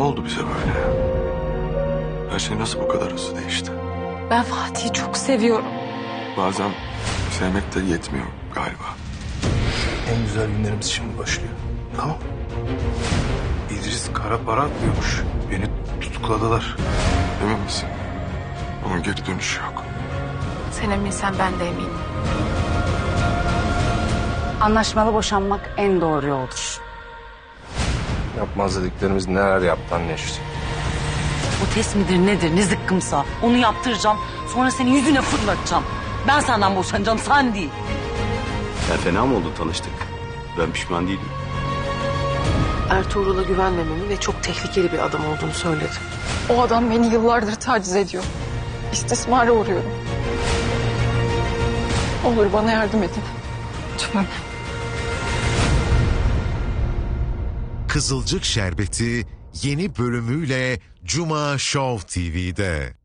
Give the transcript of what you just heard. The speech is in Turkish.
Ne oldu bize böyle? Her şey nasıl bu kadar hızlı değişti? Ben Fatih'i çok seviyorum. Bazen sevmek de yetmiyor galiba. En güzel günlerimiz şimdi başlıyor. Tamam. İdris kara para atmıyormuş. Beni tutukladılar. Emin misin? Onun geri dönüşü yok. Sen eminsen ben de eminim. Anlaşmalı boşanmak en doğru yoldur. Yapmaz dediklerimiz neler yaptı anne işte. Bu test midir nedir ne zıkkımsa onu yaptıracağım. Sonra seni yüzüne fırlatacağım. Ben senden boşanacağım sen değil. Ya fena mı oldu tanıştık? Ben pişman değilim. Ertuğrul'a güvenmememi ve çok tehlikeli bir adam olduğunu söyledi. O adam beni yıllardır taciz ediyor. İstismara uğruyorum. Olur bana yardım edin. Lütfen. Kızılcık Şerbeti yeni bölümüyle Cuma Show TV'de.